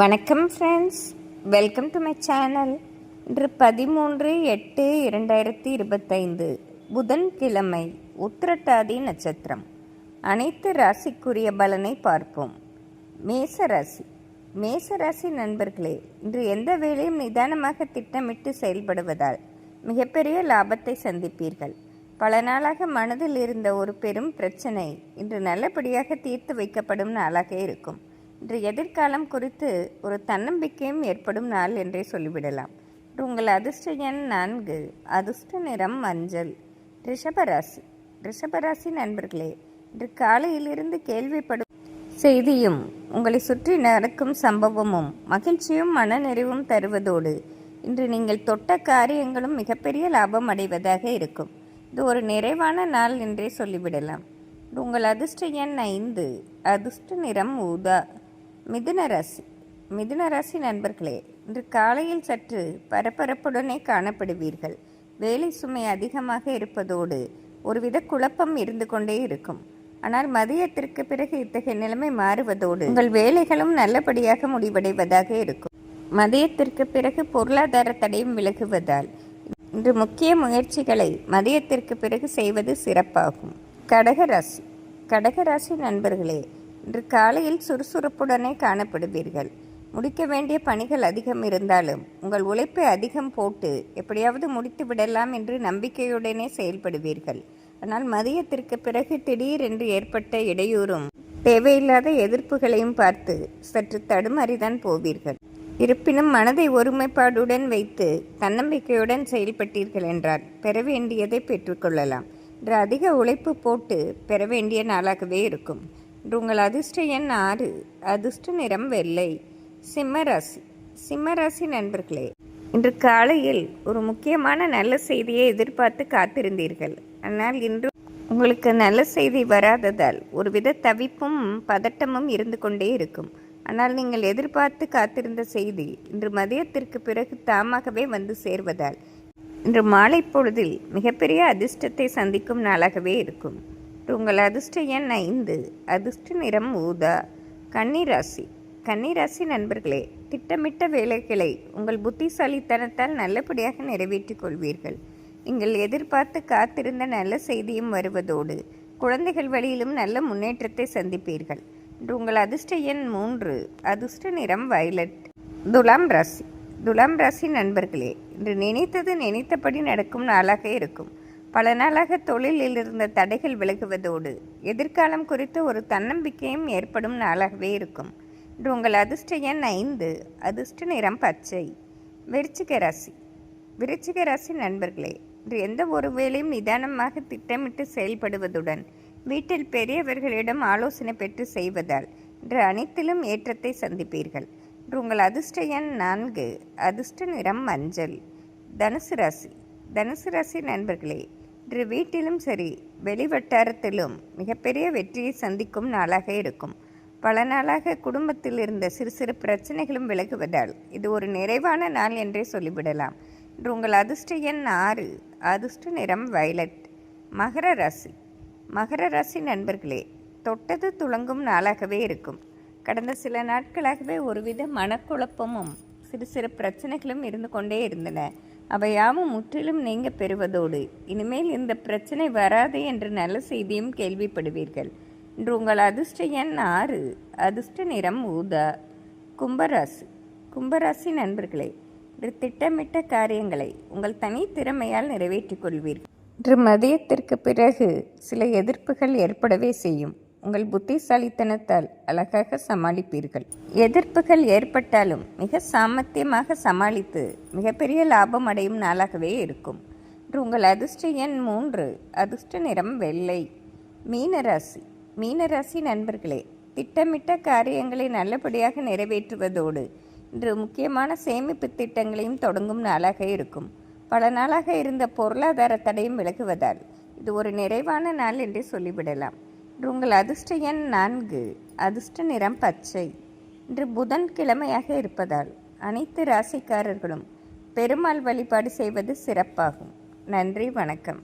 வணக்கம் friends welcome to my channel இன்று பதிமூன்று எட்டு இரண்டாயிரத்தி இருபத்தைந்து. புதன்கிழமை உத்திரட்டாதி நட்சத்திரம். அனைத்து ராசிக்குரிய பலனை பார்ப்போம். மேச ராசி. மேச ராசி நண்பர்களே இன்று எந்த வேலையும் நிதானமாக திட்டமிட்டு செயல்படுவதால் மிகப்பெரிய லாபத்தை சந்திப்பீர்கள். பல நாளாக மனதில் இருந்த ஒரு பெரும் பிரச்சனை இன்று நல்லபடியாக தீர்த்து வைக்கப்படும் நாளாக இருக்கும். இன்று எதிர்காலம் குறித்து ஒரு தன்னம்பிக்கையும் ஏற்படும் நாள் என்றே சொல்லிவிடலாம். உங்கள் அதிர்ஷ்ட எண் நான்கு அதிர்ஷ்ட நிறம் மஞ்சள். ரிஷபராசி ரிஷபராசி நண்பர்களே இன்று காலையிலிருந்து கேள்விப்படும் செய்தியும் உங்களை சுற்றி நடக்கும் சம்பவமும் மகிழ்ச்சியும் மனநிறைவும் தருவதோடு இன்று நீங்கள் தொட்ட காரியங்களும் மிகப்பெரிய லாபம் அடைவதாக இருக்கும். இது ஒரு நிறைவான நாள் என்றே சொல்லிவிடலாம். உங்கள் அதிர்ஷ்ட எண் ஐந்து அதிர்ஷ்ட நிறம் ஊதா. மிதுன ராசி. மிதுன ராசி நண்பர்களே இன்று காலையில் சற்று பரபரப்புடனே காணப்படுவீர்கள். வேலை சுமை அதிகமாக இருப்பதோடு ஒருவித குழப்பம் இருந்து கொண்டே இருக்கும். ஆனால் மதியத்திற்கு பிறகு இத்தகைய நிலைமை மாறுவதோடு உங்கள் வேலைகளும் நல்லபடியாக முடிவடைவதாக இருக்கும். மதியத்திற்கு பிறகு பொருளாதார தடையும் விலகுவதால் இன்று முக்கிய முயற்சிகளை மதியத்திற்கு பிறகு செய்வது சிறப்பாகும். கடகராசி கடகராசி நண்பர்களே இன்று காலையில் சுறுசுறுப்புடனே காணப்படுவீர்கள். முடிக்க வேண்டிய பணிகள் அதிகம் இருந்தாலும் உங்கள் உழைப்பை அதிகம் போட்டு எப்படியாவது முடித்து விடலாம் என்று நம்பிக்கையுடனே செயல்படுவீர்கள். ஆனால் மதியத்திற்கு பிறகு திடீரென்று ஏற்பட்ட இடையூறும் தேவையில்லாத எதிர்ப்புகளையும் பார்த்து சற்று தடுமாறிதான் போவீர்கள். இருப்பினும் மனதை ஒருமைப்பாடுடன் வைத்து தன்னம்பிக்கையுடன் செயல்பட்டீர்கள் என்றால் பெற வேண்டியதை பெற்றுக்கொள்ளலாம் இன்று அதிக உழைப்பு போட்டு பெற வேண்டிய நாளாகவே இருக்கும். உங்கள் அதிர்ஷ்ட எண் ஆறு. அதிர்ஷ்ட நிறம் வெள்ளை. சிம்மராசி சிம்மராசி நண்பர்களே இன்று காலையில் ஒரு முக்கியமான நல்ல செய்தியை எதிர்பார்த்து காத்திருந்தீர்கள். ஆனால் இன்று உங்களுக்கு நல்ல செய்தி வராததால் ஒருவித தவிப்பும் பதட்டமும் இருந்து கொண்டே இருக்கும். ஆனால் நீங்கள் எதிர்பார்த்து காத்திருந்த செய்தி இன்று மதியத்திற்கு பிறகு தாமாகவே வந்து சேர்வதால் இன்று மாலை பொழுதில் மிகப்பெரிய அதிர்ஷ்டத்தை சந்திக்கும் நாளாகவே இருக்கும். உங்கள் அதிர்ஷ்ட எண் ஐந்து. அதிர்ஷ்ட நிறம் ஊதா. கன்னிராசி. கன்னிராசி நண்பர்களே திட்டமிட்ட வேலைகளை உங்கள் புத்திசாலித்தனத்தால் நல்லபடியாக நிறைவேற்றிக் கொள்வீர்கள். நீங்கள் எதிர்பார்த்து காத்திருந்த நல்ல செய்தியும் வருவதோடு குழந்தைகள் வழியிலும் நல்ல முன்னேற்றத்தை சந்திப்பீர்கள். இன்று உங்கள் அதிர்ஷ்ட எண் மூன்று. அதிர்ஷ்ட நிறம் வயலட். துலாம் ராசி. துலாம் ராசி நண்பர்களே இன்று நினைத்தது நினைத்தபடி நடக்கும் நாளாக இருக்கும். பல நாளாக தொழிலில் இருந்த தடைகள் விலகுவதோடு எதிர்காலம் குறித்து ஒரு தன்னம்பிக்கையும் ஏற்படும் நாளாகவே இருக்கும். இன்று உங்கள் அதிர்ஷ்ட எண் ஐந்து அதிர்ஷ்ட நிறம் பச்சை. விருச்சிக ராசி. விருச்சிக ராசி நண்பர்களே இன்று எந்த ஒரு வேலையும் நிதானமாக திட்டமிட்டு செயல்படுவதுடன் வீட்டில் பெரியவர்களிடம் ஆலோசனை பெற்று செய்வதால் இன்று அனைத்திலும் ஏற்றத்தை சந்திப்பீர்கள். இன்று உங்கள் அதிர்ஷ்ட எண் நான்கு அதிர்ஷ்ட நிறம் மஞ்சள். தனுசு ராசி. தனுசு ராசி நண்பர்களே இன்று வீட்டிலும் சரி வெளிவட்டாரத்திலும் மிகப்பெரிய வெற்றியை சந்திக்கும் நாளாக இருக்கும். பல நாளாக குடும்பத்தில் இருந்த சிறு சிறு பிரச்சனைகளும் விலகுவதால் இது ஒரு நிறைவான நாள் என்றே சொல்லிவிடலாம். இன்று உங்கள் அதிர்ஷ்ட எண் ஆறு அதிர்ஷ்ட நிறம் வயலட் மகர ராசி. மகர ராசி நண்பர்களே தொட்டது துளங்கும் நாளாகவே இருக்கும். கடந்த சில நாட்களாகவே ஒருவித மனக்குழப்பமும் சிறு சிறு பிரச்சனைகளும் இருந்து கொண்டே இருந்தன. அவையாவும் முற்றிலும் நீங்க பெறுவதோடு. இனிமேல் இந்த பிரச்சனை வராது என்று நல்ல செய்தியும் கேள்விப்படுவீர்கள். இன்று உங்கள் அதிர்ஷ்ட எண் ஆறு. அதிர்ஷ்ட நிறம் ஊதா. கும்பராசி. கும்பராசி நண்பர்களே இன்று திட்டமிட்ட காரியங்களை உங்கள் தனி திறமையால் நிறைவேற்றிக் கொள்வீர்கள். இன்று மதியத்திற்கு பிறகு சில எதிர்ப்புகள் ஏற்படவே செய்யும். உங்கள் புத்திசாலித்தனத்தால் அழகாக சமாளிப்பீர்கள். எதிர்ப்புகள் ஏற்பட்டாலும் மிக சாமர்த்தியமாக சமாளித்து மிகப்பெரிய லாபம் அடையும் நாளாகவே இருக்கும். இன்று உங்கள் அதிர்ஷ்ட எண் மூன்று அதிர்ஷ்ட நிறம் வெள்ளை. மீனராசி. மீனராசி நண்பர்களே திட்டமிட்ட காரியங்களை நல்லபடியாக நிறைவேற்றுவதோடு இன்று முக்கியமான சேமிப்பு திட்டங்களையும் தொடங்கும் நாளாக இருக்கும். பல நாளாக இருந்த பொருளாதார தடையும் விலகுவதால் இது ஒரு நிறைவான நாள் என்று சொல்லிவிடலாம். உங்கள் அதிர்ஷ்ட எண் நான்கு. அதிர்ஷ்ட நிறம் பச்சை. இன்று புதன் கிழமையாக இருப்பதால் அனைத்து ராசிக்காரர்களும் பெருமாள் வழிபாடு செய்வது சிறப்பாகும். நன்றி வணக்கம்.